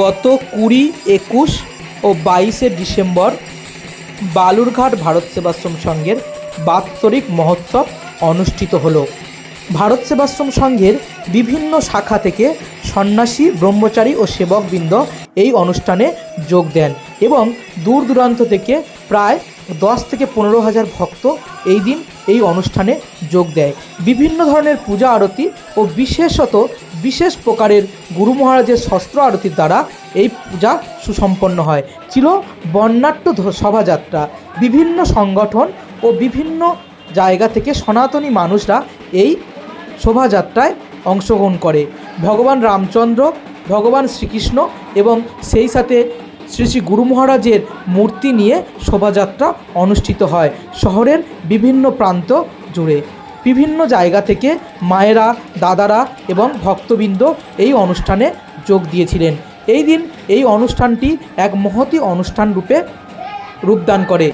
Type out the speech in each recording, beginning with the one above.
গত কুড়ি, একুশ ও বাইশে ডিসেম্বর বালুরঘাট ভারত সেবাশ্রম সংঘের বাৎসরিক মহোৎসব অনুষ্ঠিত হলো। ভারত সেবাশ্রম সংঘের বিভিন্ন শাখা থেকে সন্ন্যাসী, ব্রহ্মচারী ও সেবকবৃন্দ এই অনুষ্ঠানে যোগ দেন এবং দূর দূরান্ত থেকে প্রায় দশ থেকে পনেরো হাজার ভক্ত এই দিন এই অনুষ্ঠানে যোগ দেয়। বিভিন্ন ধরনের পূজা আরতি ও বিশেষত বিশেষ প্রকারের গুরু মহারাজের শস্ত্র আরতির দ্বারা এই পূজা সুসম্পন্ন হয়। ছিল বর্ণাঢ্য ধ- শোভাযাত্রা। বিভিন্ন সংগঠন ও বিভিন্ন জায়গা থেকে সনাতনী মানুষরা এই শোভাযাত্রায় অংশগ্রহণ করে। ভগবান রামচন্দ্র, ভগবান শ্রীকৃষ্ণ এবং সেই সাথে শ্রী শ্রী গুরু মহারাজের মূর্তি নিয়ে শোভাযাত্রা অনুষ্ঠিত হয় শহরের বিভিন্ন প্রান্ত জুড়ে। বিভিন্ন জায়গা থেকে মায়েরা, দাদারা এবং ভক্তবৃন্দ এই অনুষ্ঠানে যোগ দিয়েছিলেন। এই দিন এই অনুষ্ঠানটি এক মহতি অনুষ্ঠান রূপে রূপদান করে।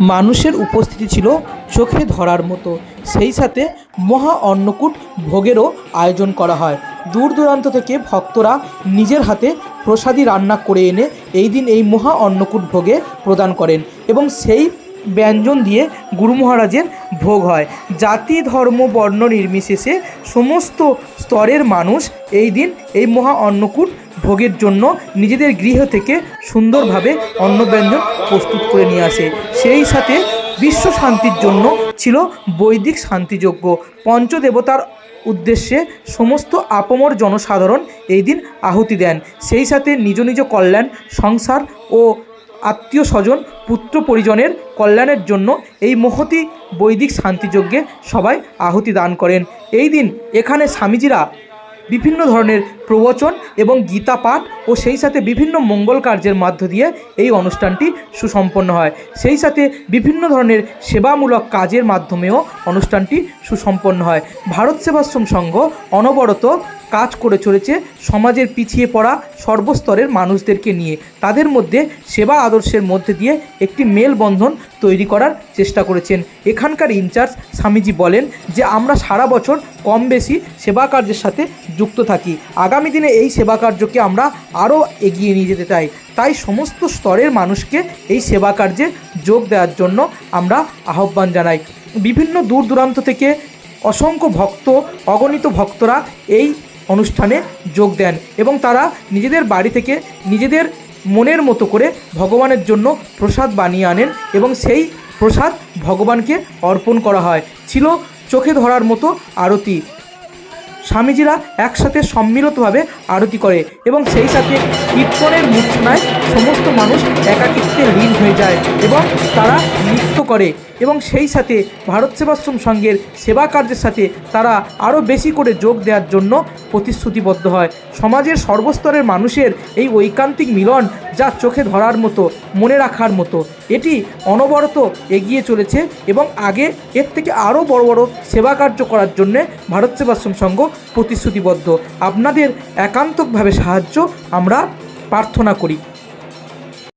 মানুষের উপস্থিতি ছিল চোখে ধরার মতো। সেই সাথে মহা অন্নকূট ভোগেরও আয়োজন করা হয়। দূর দূরান্ত থেকে ভক্তরা নিজের হাতে প্রসাদী রান্না করে এনে এই দিন এই মহা অন্নকূট ভোগে প্রদান করেন এবং সেই ব্যঞ্জন দিয়ে গুরু মহারাজের ভোগ হয়। জাতি, ধর্ম, বর্ণ নির্বিশেষে সমস্ত স্তরের মানুষ এই দিন এই মহা অন্নকূট ভোগের জন্য নিজেদের গৃহ থেকে সুন্দরভাবে অন্নব্যঞ্জন প্রস্তুত করে নিয়ে আসে। সেই সাথে বিশ্ব শান্তির জন্য ছিল বৈদিক শান্তিযজ্ঞ। পঞ্চদেবতার উদ্দেশ্যে সমস্ত আপমর জনসাধারণ এই দিন আহুতি দেন। সেই সাথে নিজ নিজ কল্যাণ, সংসার ও আত্মীয় স্বজন পুত্র পরিজনের কল্যাণের জন্য এই মহতি বৈদিক শান্তিযজ্ঞে সবাই আহুতি দান করেন। এই দিন এখানে স্বামীজিরা বিভিন্ন ধরনের প্রবচন এবং গীতা পাঠ ও সেই সাথে বিভিন্ন মঙ্গল কার্যের মধ্য দিয়ে এই অনুষ্ঠানটি সুসম্পন্ন হয়। সেই সাথে বিভিন্ন ধরনের সেবামূলক কাজের মাধ্যমেও অনুষ্ঠানটি সুসম্পন্ন হয়। ভারত সেবাশ্রম সংঘ অনবরত কাজ করে চলেছে সমাজের পিছিয়ে পড়া সর্বস্তরের মানুষদেরকে নিয়ে। তাদের মধ্যে সেবা আদর্শের মধ্যে দিয়ে একটি মেলবন্ধন তৈরি করার চেষ্টা করেছেন। এখানকার ইনচার্জ স্বামীজি বলেন যে, আমরা সারা বছর কম বেশি সেবা কার্যের সাথে যুক্ত থাকি। আগামী দিনে এই সেবা কার্যকে আমরা আরও এগিয়ে নিয়ে যেতে চাই। তাই সমস্ত স্তরের মানুষকে এই সেবা কার্যে যোগ দেওয়ার জন্য আমরা আহ্বান জানাই। বিভিন্ন দূর দূরান্ত থেকে অসংখ্য ভক্ত, অগণিত ভক্তরা এই অনুষ্ঠানে যোগ দেন এবং তারা নিজেদের বাড়ি থেকে নিজেদের মনের মতো করে ভগবানের জন্য প্রসাদ বানিয়ে আনেন এবং সেই প্রসাদ ভগবানকে অর্পণ করা হয়। ছিল চোখে ধরার মতো আরতি। স্বামীজিরা একসাথে সম্মিলিতভাবে আরতি করে এবং সেই সাথে কীর্তনের মূর্ছনায় সমস্ত মানুষ একাকিত্বে লীন হয়ে যায় এবং তারা নৃত্য করে এবং সেই সাথে ভারত সেবাশ্রম সংঘের সেবা কার্যের সাথে তারা আরও বেশি করে যোগ দেওয়ার জন্য প্রতিশ্রুতিবদ্ধ হয়। সমাজের সর্বস্তরের মানুষের এই ঐকান্তিক মিলন যা চোখে ধরার মতো, মনে রাখার মতো, এটি অনবরত এগিয়ে চলেছে এবং আগে এর থেকে আরও বড় বড় সেবা কার্য করার জন্যে ভারত সেবাশ্রম সংঘ প্রতিশ্রুতিবদ্ধ। আপনাদের একান্তভাবে সাহায্য আমরা প্রার্থনা করি।